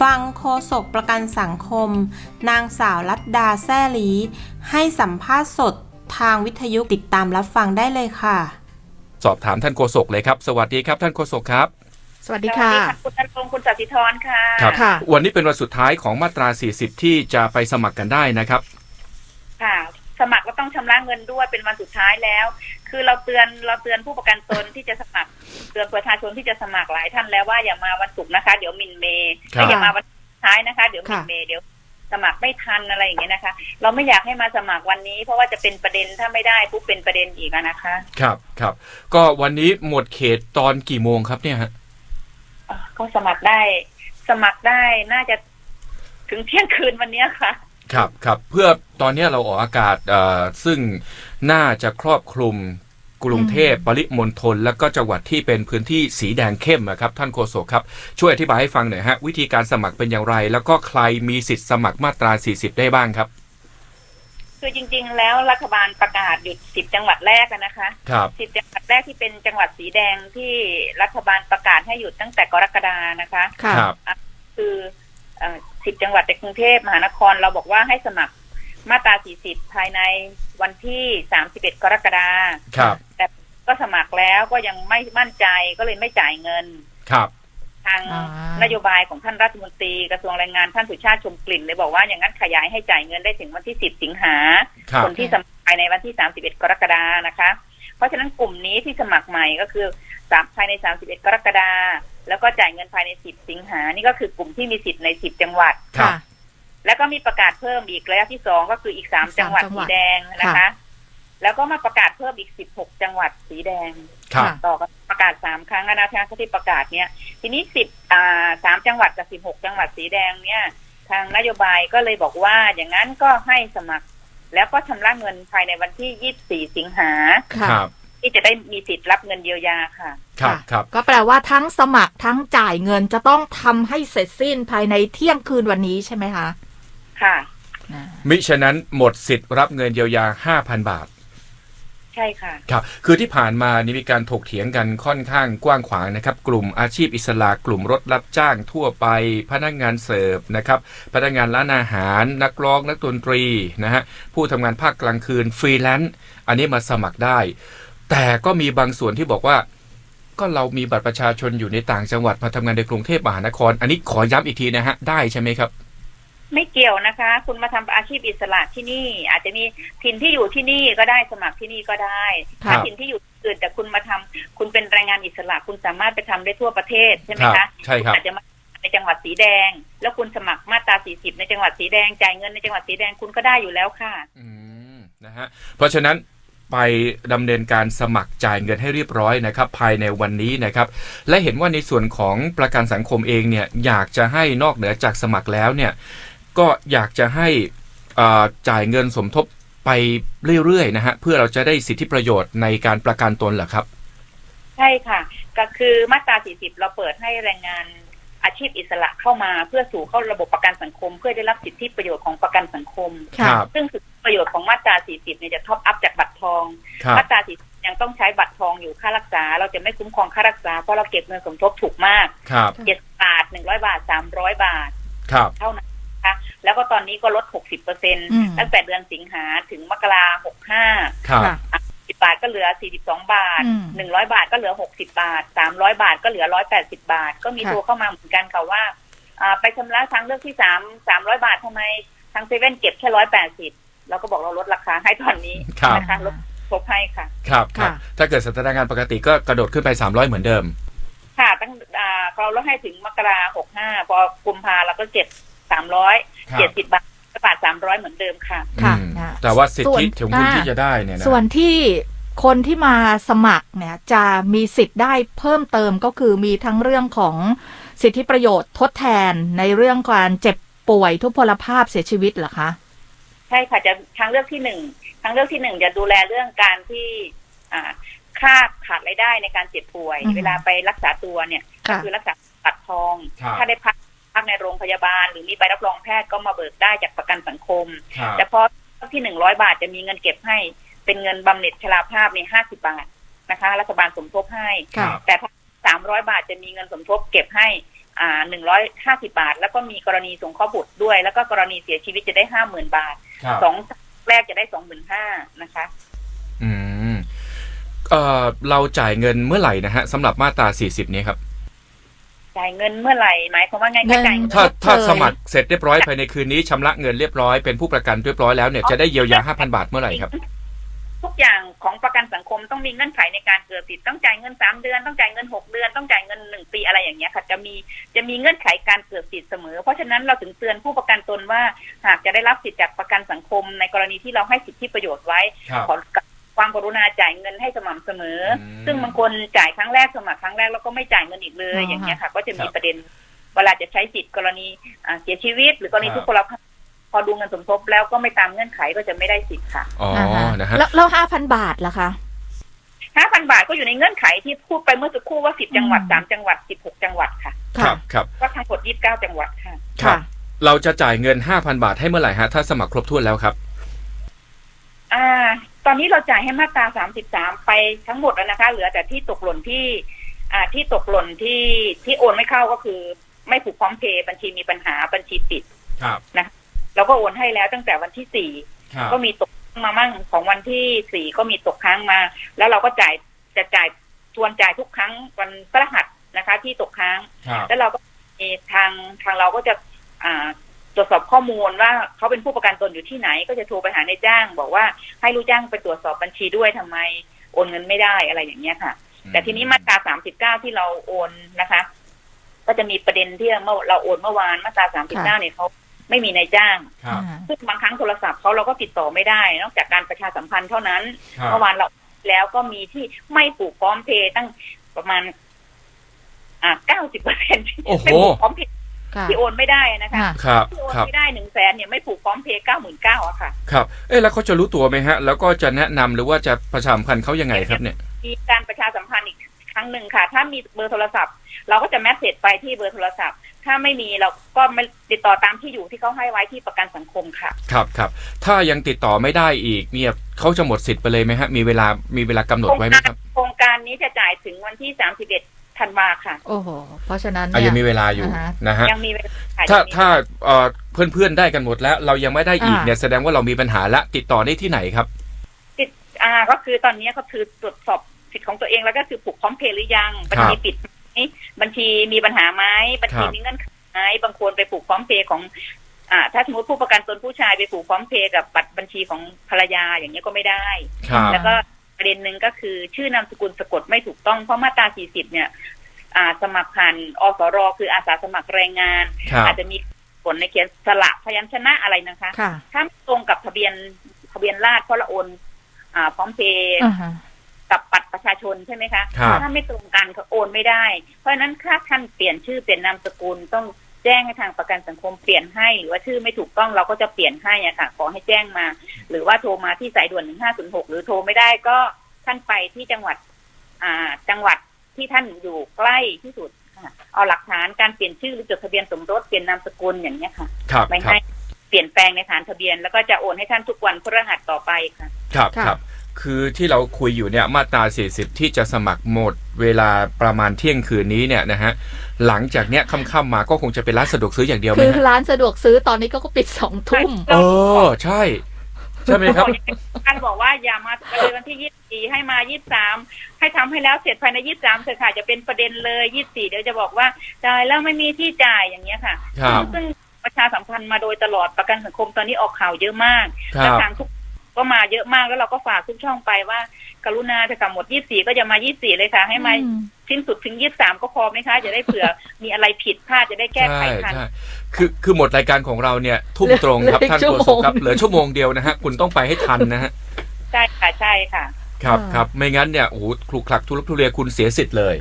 ฟังโฆษกประกันสังคม นางสาวรัตดาแซ่ลี ให้สัมภาษณ์สดทางวิทยุติดตามรับฟังได้เลยค่ะ สอบถามท่านโฆษกเลยครับ สวัสดีครับท่านโฆษกครับ สวัสดีค่ะ คุณนันพงศ์คุณสัติธรค่ะครับค่ะ วันนี้เป็นวันสุดท้ายของมาตรา 40 ที่จะไปสมัครกันได้นะครับ ค่ะ สมัครก็ต้องชำระเงินด้วยเป็นวันสุดท้ายแล้ว คือเราเตือนเราเตือนผู้ประกันตนที่จะสมัครเตือนประชาชนที่จะสมัครหลายท่านแล้วว่าอย่ามาวันศุกร์นะคะ เดี๋ยวมินเมย์ครับอย่ามาวันสุดท้ายนะคะ เดี๋ยวมินค่ะเมย์เดี๋ยวสมัครไม่ทันอะไรอย่างเงี้ยนะคะ เราไม่อยากให้มาสมัครวันนี้ เพราะว่าจะเป็นประเด็นถ้าไม่ได้ปุ๊บเป็นประเด็นอีกอะนะคะ ครับครับ ก็วันนี้หมดเขตตอนกี่โมงครับเนี่ยฮะเอ่อก็สมัครได้ สมัครได้น่าจะถึงเที่ยงคืนวันเนี้ยค่ะ ครับครับเพื่อตอนนี้เราออกอากาศเอ่อซึ่งน่าจะครอบคลุมกรุงเทพปริมณฑลแล้วก็จังหวัดที่เป็นพื้นที่สีแดงเข้มอะครับ ท่านโฆษกครับ ช่วยอธิบายให้ฟังหน่อยฮะ วิธีการสมัครเป็นอย่างไร แล้วก็ใครมีสิทธิ์สมัครมาตรา 40 ได้บ้างครับ คือจริง ๆ แล้วรัฐบาลประกาศหยุดสิบจังหวัดแรกอะนะคะครับสิบจังหวัดแรกที่เป็นจังหวัดสีแดงที่รัฐบาลประกาศให้หยุดตั้งแต่กรกฎานะคะค่ะครับ คือ สิบจังหวัดในกรุงเทพมหานครเราบอกว่าให้สมัครมาตรา40ภายในวันที่31กรกฎาครับ แต่ก็สมัครแล้วก็ยังไม่มั่นใจก็เลยไม่จ่ายเงินครับทางอ่านโยบายของท่านรัฐมนตรีกระทรวงแรงงานท่านสุชาติชมกลิ่นเลยบอกว่าอย่างนั้นขยายให้จ่ายเงินได้ถึงวันที่10สิงหาครับคนที่สมัครภายในวันที่31กรกฎานะคะ เพราะฉะนั้นกลุ่มนี้ที่สมัครใหม่ก็คือ สามภายใน31กรกฎาแล้วก็จ่ายเงินภายใน10สิงหานี่ก็คือกลุ่มที่มีสิทธิ์ใน10จังหวัดครับแล้วก็มีประกาศเพิ่มอีกระยะที่สองก็คืออีก3จังหวัดจังหวัสีดแดงนะคะค่ะแล้วก็มาประกาศเพิ่มอีก16จังหวัดสีแดงครับค่ะต่อกันประกาศสามครั้งแล้วนะคะที่ประกาศเนี่ยทีนี้สิบอ่าสามจังหวัดกับสิบหกจังหวัดสีแดงเนี่ย ทางนโยบายก็เลยบอกว่าอย่างนั้นก็ให้สมัคร แล้วก็ชำระเงินภายในวันที่ยี่สิบสี่สิงหาค่ะครับ ที่จะได้มีสิทธิ์รับเงินเยียวยาค่ะ ครับค่ะครับ ก็แปลว่าทั้งสมัครทั้งจ่ายเงินจะต้องทำให้เสร็จสิ้นภายในเที่ยงคืนวันนี้ใช่ไหมคะ ค่ะอ่ามิฉะนั้นหมดสิทธิ์รับเงินเยียวยา5,000บาท ใช่ค่ะ ครับ คือที่ผ่านมานี่มีการถกเถียงกันค่อนข้างกว้างขวางนะครับ กลุ่มอาชีพอิสระกลุ่มรถรับจ้างทั่วไป พนักงานเสิร์ฟนะครับ พนักงานร้านอาหาร นักร้องนักดนตรีนะฮะผู้ทำงานภาคกลางคืนฟรีแลนซ์อันนี้มาสมัครได้ แต่ก็มีบางส่วนที่บอกว่า ก็เรามีบัตรประชาชนอยู่ในต่างจังหวัดมาทำงานในกรุงเทพมหานคร อันนี้ขอย้ำอีกทีนะฮะ ได้ใช่ไหมครับ ไม่เกี่ยวนะคะ คุณมาทำอาชีพอิสระที่นี่ อาจจะมีถิ่นที่อยู่ที่นี่ก็ได้สมัครที่นี่ก็ได้ครับถ้าถิ่นที่อยู่อื่นแต่คุณมาทำคุณเป็นแรงงานอิสระ คุณสามารถไปทำได้ทั่วประเทศใช่ไหมครัคะบใช่ครับณอาจจะมาในจังหวัดสีแดง แล้วคุณสมัครมาตรา40 ในจังหวัดสีแดงจ่ายเงินในจังหวัดสีแดงคุณก็ได้อยู่แล้วค่ะ อืมนะฮะเพราะฉะนั้น ไปดำเนินการสมัครจ่ายเงินให้เรียบร้อยนะครับภายในวันนี้นะครับและเห็นว่าในส่วนของประกันสังคมเองเนี่ยอยากจะให้นอกเหนือจากสมัครแล้วเนี่ยก็อยากจะให้อ่าจ่ายเงินสมทบไปเรื่อยๆนะฮะเพื่อเราจะได้สิทธิประโยชน์ในการประกันตนเหรอครับ ใช่ค่ะ ก็คือมาตรา 40 เราเปิดให้แรงงานอาชีพอิสระเข้ามาเพื่อสู่เข้าระบบประกันสังคม เพื่อได้รับสิทธิประโยชน์ของประกันสังคมค่ะซึ่งสิทธิ ประโยชน์ของมาตรา 40 เนี่ยจะท็อปอัพจากบัตรทองครับมาตรา 40 ยังต้องใช้บัตรทองอยู่ค่ารักษา เราจะไม่คุ้มครองค่ารักษา เพราะเราเก็บเงินสมทบถูกมากครับเจ็ดบาท100บาท300บาทครับเท่านั้นนะคะแล้วก็ตอนนี้ก็ลด 60เปอร์เซ็นอืมตั้งแต่เดือนสิงหาถึงมกราหกห้าครับค่ะสิบบาทก็เหลือ 42 บาทอืม100 บาทก็เหลือ 60 บาท 300 บาทก็เหลือ 180 บาท ก็มีค่ะโทรเข้ามาเหมือนกันค่ะว่าอ่าไปชำระทางเลือกที่สาม300 บาททำไมทางเซเว่นเก็บแค่ 180 เราก็บอกเราลดราคาให้ตอนนี้ครับนะคะลดครบให้ค่ะ ครับครับค่ะถ้าเกิดสถานการณ์ปกติก็กระโดดขึ้นไป300เหมือนเดิม ค่ะ ตั้งอ่าเราลดให้ถึงมกราหกห้าพอกุมภาเราก็เก็บสามร้อยครับเจ็ดสิบบาทบาทสามร้อยเหมือนเดิมค่ะ ค่ะอืมนะแต่ว่าสิทส่วนธิของคุณอ่าที่จะได้เนี่ยนะส่วนที่คนที่มาสมัครเนี่ยจะมีสิทธิ์ได้เพิ่มเติมก็คือมีทั้งเรื่องของสิทธิประโยชน์ทดแทนในเรื่องการเจ็บป่วยทุพพลภาพเสียชีวิตเหรอคะ ใช่ค่ะจะทางเลือกที่หนึ่งทางเลือกที่หนึ่งจะดูแลเรื่องการที่อ่าค่าขาดรายได้ในการเจ็บป่วยอือฮึเวลาไปรักษาตัวเนี่ยค่ะคือรักษาบัตรทองครับถ้าได้พักพักในโรงพยาบาล หรือมีใบรับรองแพทย์ก็มาเบิกได้จากประกันสังคมครับแต่พอที่หนึ่งร้อยบาทจะมีเงินเก็บให้เป็นเงินบำเหน็จชราภาพในห้าสิบาทนะคะ รัฐบาลสมทบให้ค่ะแต่ถ้าสามร้อยบาทจะมีเงินสมทบเก็บให้ อ่าหนึ่งร้อยห้าสิบาท แล้วก็มีกรณีสงเคราะห์บุตรด้วย แล้วก็กรณีเสียชีวิตจะได้ห้าหมื่นบาทครับสองแรกจะได้สองหมื่นห้านะคะ อืมเอ่อเราจ่ายเงินเมื่อไหร่นะฮะสำหรับมาตรา40นี้ครับจ่ายเงินเมื่อไหร่หมายความว่าไงเงิก็นจ่ายเงินถ้าชดเชยถ้าสมัครเสร็จเรียบร้อยภายในคืนนี้ชำระเงินเรียบร้อยเป็นผู้ประกันเรียบร้อยแล้วเนี่ยจะได้เยียวยา5,000บาทเมื่อไหร่ครับ ทุกอย่างของประกันสังคมต้องมีเงื่อนไขในการเกิดสิทธิ์ต้องจ่ายเงินสามเดือนต้องจ่ายเงินหกเดือนต้องจ่ายเงินหนึ่งปีอะไรอย่างเงี้ยค่ะจะมีจะมีเงื่อนไขการเกิดสิทธิ์เสมอ เพราะฉะนั้นเราถึงเตือนผู้ประกันตนว่า หากจะได้รับสิทธิ์จากประกันสังคม ในกรณีที่เราให้สิทธิประโยชน์ไว้ครับขอความกรุณาจ่ายเงินให้สม่ำเสมออมซึ่งบางคนจ่ายครั้งแรกสมัครครั้งแรกแล้วก็ไม่จ่ายเงินอีกเลยอ๋อออย่างเงี้ยค่ะ ก็จะมีครับประเด็นเวลาจะใช้สิทธิ์กรณีอ่าเสียชีวิต หรือกรณีครับทุกพลภาพ พอดูเงินสมทบแล้วก็ไม่ตามเงื่อนไขก็จะไม่ได้สิทธิ์ค่ะอ๋ออ่าฮะนะฮะแล้วแล้วห้าพันบาทล่ะคะห้าพันบาทก็อยู่ในเงื่อนไขที่พูดไปเมื่อสักครู่ว่าสิบจังหวัดอืมสามจังหวัดสิบหกจังหวัดค่ะ ครับครับก็ทั้งหมดยี่สิบเก้าจังหวัดค่ะครับเราจะจ่ายเงิน5,000บาทให้เมื่อไหร่ฮะถ้าสมัครครบถ้วนแล้วครับ อ่า ตอนนี้เราจ่ายให้มาตราสามสิบสามไปทั้งหมดแล้วนะคะ เหลือแต่ที่ตกหล่นที่ อ่าที่ตกหล่นที่ที่โอนไม่เข้าก็คือ ไม่ผูกพร้อมเพย์บัญชีมีปัญหาบัญชีปิดครับ เราก็โอนให้แล้วตั้งแต่วันที่สี่ครับก็มีตกมามั่งของวันที่สี่ก็มีตกค้างมา แล้วเราก็จ่ายจะจ่ายทวนจ่ายทุกครั้งวันพฤหัสนะคะ ที่ตกค้างครับแล้วเราก็มีทางทางเราก็จะอ่าตรวจสอบข้อมูลว่าเขาเป็นผู้ประกันตนอยู่ที่ไหน ก็จะโทรไปหานายจ้าง บอกว่าให้ลูกจ้างไปตรวจสอบบัญชีด้วยทำไมโอนเงินไม่ได้อะไรอย่างเงี้ยค่ะ แต่ทีนี้มาตราสามสิบเก้าที่เราโอนนะคะ ก็จะมีประเด็นที่เมื่อเราโอนเมื่อวานมาตราสามสิบเก้าเนี่ยเขา ไม่มีนายจ้างครับอ่าซึ่งบางครั้งโทรศัพท์เขาเราก็ติดต่อไม่ได้ นอกจากการประชาสัมพันธ์เท่านั้นครับเมื่อวานเราแล้วก็มีที่ไม่ผูกพร้อมเพย์ตั้งประมาณ อ่าเก้าสิบเปอร์เซ็นต์โอ้โหไม่ผูกพร้อมเพย์ค่ะที่โอนไม่ได้นะคะค่ะครับที่โอนครับไม่ได้หนึ่งแสนเนี่ยไม่ผูกพร้อมเพย์เก้าหมื่นเก้าอะค่ะ ครับ เอ๊ะแล้วเขาจะรู้ตัวไหมฮะ แล้วก็จะแนะนำหรือว่าจะประชาสัมพันธ์เขายังไงครับเนี่ย มีการประชาสัมพันธ์อีกครั้งหนึ่งค่ะ ถ้ามีเบอร์โทรศัพท์ เราก็จะแมสเซจไปที่เบอร์โทรศัพท์ ถ้าไม่มีเราก็ไม่ติดต่อตามที่อยู่ที่เขาให้ไว้ที่ประกันสังคมค่ะ ครับครับ ถ้ายังติดต่อไม่ได้อีกเนี่ยเขาจะหมดสิทธิ์ไปเลยไหมฮะ มีเวลามีเวลากำหนดไว้ไหมครับ โครงการนี้จะจ่ายถึงวันที่31ธันวาค่ะ โอ้โห เพราะฉะนั้นอะเนี่ยังยมีเวลาอยู่อ่าฮะนะฮะยังมีเวลาค่ะถ้ายังมีถ้าเอ่อเพื่อนๆได้กันหมดแล้ว เรายังไม่ได้อีกอ่าเนี่ยแสดงว่าเรามีปัญหาละติดต่อได้ที่ไหนครับ ติดอ่าก็คือตอนนี้ก็คือตรวจสอบสิทธิ์ของตัวเองแล้วก็คือผูกพร้อมเพย์หรือยังบัญชีปิดไหม บัญชีมีปัญหาไหมบัญชีครับมีเงื่อนไขไหมบางคนไปผูกพร้อมเพย์ของอ่าถ้าสมมติผู้ประกันตนผู้ชายไปผูกพร้อมเพย์กับบัตรบัญชีของภรรยาอย่างนี้ยก็ไม่ได้ครับแล้วก็ประเด็นหนึ่งก็คือชื่อนามสกุลสะกดไม่ถูกต้องเพราะมาตรา 40 เนี่ยอ่าสมัครผ่านอสรคืออาสาสมัครแรงงานครับอาจจะมีผลในเขียนสละพยัญชนะอะไรนะคะค่ะถ้าไม่ตรงกับทะเบียนทะเบียนราษฎร์เพราะเราโอนอ่าพร้อมเพย์อ่าฮะ กับบัตรประชาชนใช่ไหมคะครับถ้าไม่ตรงกันเขาโอนไม่ได้ เพราะฉะนั้นถ้าท่านเปลี่ยนชื่อเปลี่ยนนามสกุลต้องแจ้งให้ทางประกันสังคมเปลี่ยนให้ หรือว่าชื่อไม่ถูกต้องเราก็จะเปลี่ยนให้อะค่ะขอให้แจ้งมา หรือว่าโทรมาที่สายด่วน1506หรือโทรไม่ได้ก็ท่านไปที่จังหวัด อ่า จังหวัดที่ท่านอยู่ใกล้ที่สุดค่ะเอาหลักฐานการเปลี่ยนชื่อหรือจดทะเบียนสมรสเปลี่ยนนามสกุลอย่างเนี้ยค่ะครับไม่ครับให้เปลี่ยนแปลงในฐานทะเบียน แล้วก็จะโอนให้ท่านทุกวันพฤหัสต่อไปค่ะ ครับค่ะครับ คือที่เราคุยอยู่เนี่ยมาตรา 40 ที่จะสมัครหมดเวลาประมาณเที่ยงคืนนี้เนี่ยนะฮะหลังจากเนี้ยค่ำๆมาก็คงจะเป็นร้านสะดวกซื้ออย่างเดียวไหมคือฮะร้านสะดวกซื้อตอนนี้ก็ก็ปิดสองทุ่ม เออใช่ ใช่ไหมครับ ท่านบอกว่าอย่ามาเลยวันที่ยี่สี่ให้มายี่สามให้ทำให้แล้วเสร็จภายในยี่สามเถอะค่ะจะเป็นประเด็นเลยยี่สี่เดี๋ยวจะบอกว่าจ่ายแล้วไม่มีที่จ่ายอย่างเงี้ยค่ะ ครับ ซึ่งประชาสัมพันธ์มาโดยตลอดประกันสังคมตอนนี้ออกข่าวเยอะมากครัและบทางทุก ก็มาเยอะมากแล้วเราก็ฝากทุกช่องไปว่า กรุณาถ้ากำหมดยี่สี่ก็จะมายี่สี่เลยค่ะ ให้มาอืมสิ้นสุดถึงยี่สามก็พอไหมคะ จะได้เผื่อมีอะไรผิดพลาดจะได้แก้ไขใช่ทันใช่คือคือหมดรายการของเราเนี่ยทุ่มตรงครับเหลือท่านชั่วโฆโมษงกครับเหลือชั่วโมงเดียวนะฮะคุณต้องไปให้ทันนะฮะใช่ค่ะใช่ค่ะ ครับอ่าครับไม่งั้นเนี่ยโอ้โหคลุกคลักทุลักทุเลคุณเสียสิทธิ์เลย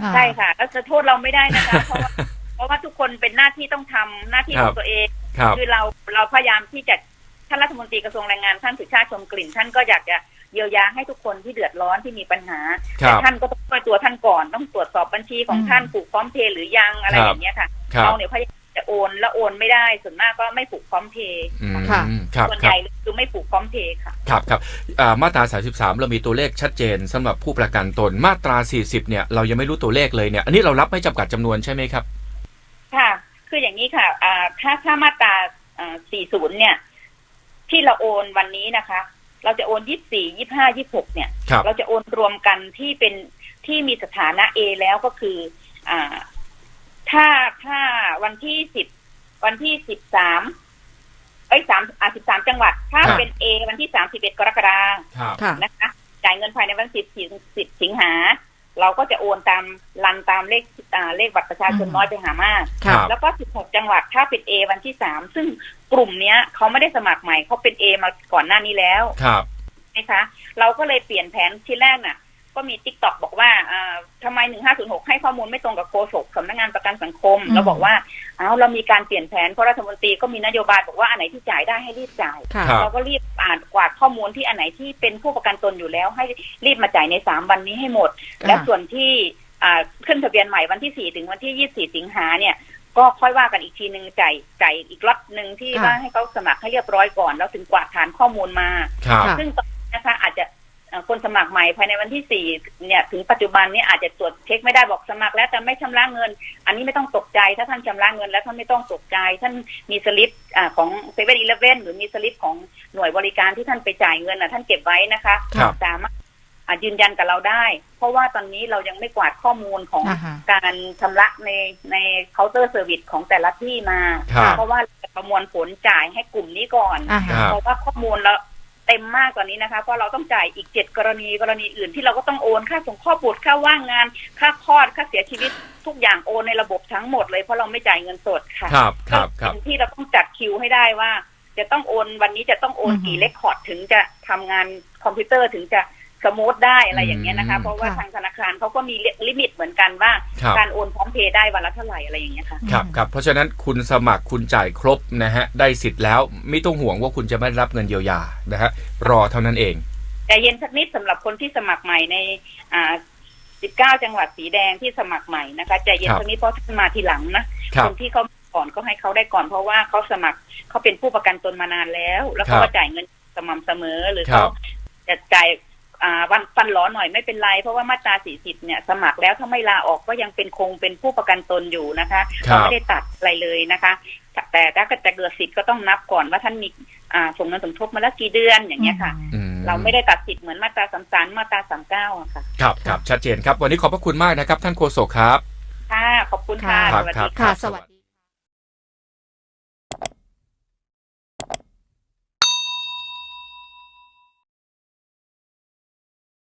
อ่าใช่ค่ะแล้วจะโทษเราไม่ได้นะคะเพราะว่าเพราะว่าทุกคนเป็นหน้าที่ต้องทำหน้าที่ขครัอบงตัวเองครับคือเราเราพยายามที่จะท่านรัฐมนตรีกระทรวงแรงงานท่านสุชาติชมกลิ่น ท่านก็อยากจะเยียวยาให้ทุกคนที่เดือดร้อนที่มีปัญหาครัแต่บท่านก็ต้องช่วยตัวท่านก่อนต้องตรวจสอบบัญชีของอืมท่านผูกพร้อมเพย์หรือยังอะไรครับอย่างเงี้ยค่ะครับเราเนี่ยพยายามจะโอนแล้วโอนไม่ได้ส่วนมากก็ไม่ผูกพร้อมเพย์อืมค่ะครับส่วนคใหรับญ่คือไม่ผูกพร้อมเพย์ค่ะครับครับอ่ามาตรา 33 เรามีตัวเลขชัดเจนสำหรับผู้ประกันตนมาตรา 40 เนี่ยเรายังไม่รู้ตัวเลขเลยเนี่ยอันนี้เรารับไม่จำกัดจำนวนใช่ไหมครับ ค่ะ คืออย่างนี้ค่ะอ่าถ้าถ้ามาตราอ่า40 เนี่ย ที่เราโอนวันนี้นะคะ เราจะโอน24 25 26เนี่ยครับเราจะโอนรวมกันที่เป็นที่มีสถานะ A แล้วก็คือ อ่า ถ้าถ้าวันที่10วันที่13เอ้ย3อ่า13จังหวัด ถ้าครับเป็น A วันที่31กรกฎาคมครับค่ะนะคะจ่ายเงินภายในวันสิบสิบสิงหา เราก็จะโอนตามรันตามเลขอ่าเลขบัตรประชาชนอืมน้อยไปหามากครับแล้วก็ 16 จังหวัดถ้าเป็น A วันที่ 3 ซึ่งกลุ่มเนี้ยเขาไม่ได้สมัครใหม่เขาเป็น A มาก่อนหน้านี้แล้ว ครับนะคะเราก็เลยเปลี่ยนแผนที่แรกน่ะ ก็มีติ๊กต็อกบอกว่าอ่าทำไม1506ให้ข้อมูลไม่ตรงกับโฆษกสำนักงานประกันสังคมอืมเราบอกว่าเอาเรามีการเปลี่ยนแผนเพราะรัฐมนตรีก็มีนโยบายบอกว่าอันไหนที่จ่ายได้ให้รีบจ่ายค่ะครับเราก็รีบอ่านกวาดข้อมูลที่อันไหนที่เป็นผู้ประกันตนอยู่แล้วให้รีบมาจ่ายในสามวันนี้ให้หมดค่ะและส่วนที่อ่าขึ้นทะเบียนใหม่วันที่สี่ถึงวันที่ยี่สี่สิงหาเนี่ยก็ค่อยว่ากันอีกทีหนึ่งจ่ายจ่ายอีกล็อตหนึ่งที่ค่ะว่าให้เขาสมัครให้เรียบร้อยก่อน แล้วถึงกวาดฐานข้อมูลมาครับค่ะซึ่งตอนนี้นะคะอาจจะเอ่อ คนสมัครใหม่ภายในวันที่สี่เนี่ยถึงปัจจุบันเนี่ยอาจจะตรวจเช็คไม่ได้บอกสมัครแล้วแต่ไม่ชำระเงิน อันนี้ไม่ต้องตกใจ ถ้าท่านชำระเงินแล้วท่านไม่ต้องตกใจ ท่านมีสลิปอ่าของเซเว่นอีเลฟเว่นหรือมีสลิปของหน่วยบริการที่ท่านไปจ่ายเงินนะท่านเก็บไว้นะคะครับสามารถอ่ายืนยันกับเราได้ เพราะว่าตอนนี้เรายังไม่กวาดข้อมูลของอ่าฮะการชำระในในเคาน์เตอร์เซอร์วิสของแต่ละที่มาครับเพราะว่าเราจะประมวลผลจ่ายให้กลุ่มนี้ก่อนอ่าครัฮะบเพราะว่าข้อมูลเรา เต็มมากตอนนี้นะคะ เพราะเราต้องจ่ายอีกเจ็ดกรณีกรณีอื่นที่เราก็ต้องโอนค่าส่งข้อบุตรค่าว่างงาน ค่าคลอดค่าเสียชีวิตทุกอย่างโอนในระบบทั้งหมดเลยเพราะเราไม่จ่ายเงินสดค่ะครับครับครับเป็นที่เราต้องจัดคิวให้ได้ว่า จะต้องโอนวันนี้จะต้องโอนอือฮึกี่เลคคอร์ดถึงจะทำงานคอมพิวเตอร์ถึงจะ สมูทได้อะไรอย่างเงี้ยนะคะอืมเพราะว่าค่ะทางธนาคารเขาก็มีลิมิตเหมือนกันว่าครับการโอนพร้อมเพย์ได้วันละเท่าไหร่อะไรอย่างเงี้ยค่ะครับครับเพราะฉะนั้นคุณสมัครคุณจ่ายครบนะฮะได้สิทธิ์แล้วไม่ต้องห่วงว่าคุณจะไม่ได้รับเงินเยียวยานะฮะรอเท่านั้นเองแต่เย็นสักนิดสำหรับคนที่สมัครใหม่ในอ่า19 จังหวัดสีแดงที่สมัครใหม่นะคะใจเย็นครับสักนิดเพราะท่านมาทีหลังนะครัคบนที่เขาก่อนก็ให้เขาได้ก่อนเพราะว่าเขาสมัครเขาเป็นผู้ประกันตนมานานแล้ว แล้วครัเขาบก็จ่ายเงินสม่ำเสมอหรือครัเขาบจะจ่ายอ่า วันฟันหลอหน่อยไม่เป็นไร เพราะว่ามาตรา40เนี่ย สมัครแล้วถ้าไม่ลาออกก็ยังเป็นคงเป็นผู้ประกันตนอยู่นะคะครัเขาบไม่ได้ตัดอะไรเลยนะคะ แต่ถ้าจะเกิดสิทธิ์ก็ต้องนับก่อนว่าท่านมีอ่าส่งเงินสมทบมาแล้วกี่เดือนอย่างเงี้ยค่ะอืมเราไม่ได้ตัดสิทธิ์เหมือนมาตราสามสามมาตราสามเก้าอะค่ะ ครับครับชัดเจนครับ วันนี้ขอบพระคุณมากนะครับ ท่านโฆษกครับ ค่ะ ขอบคุณค่ะครับสวัสครัดีบค่ะค่ะสวัสดี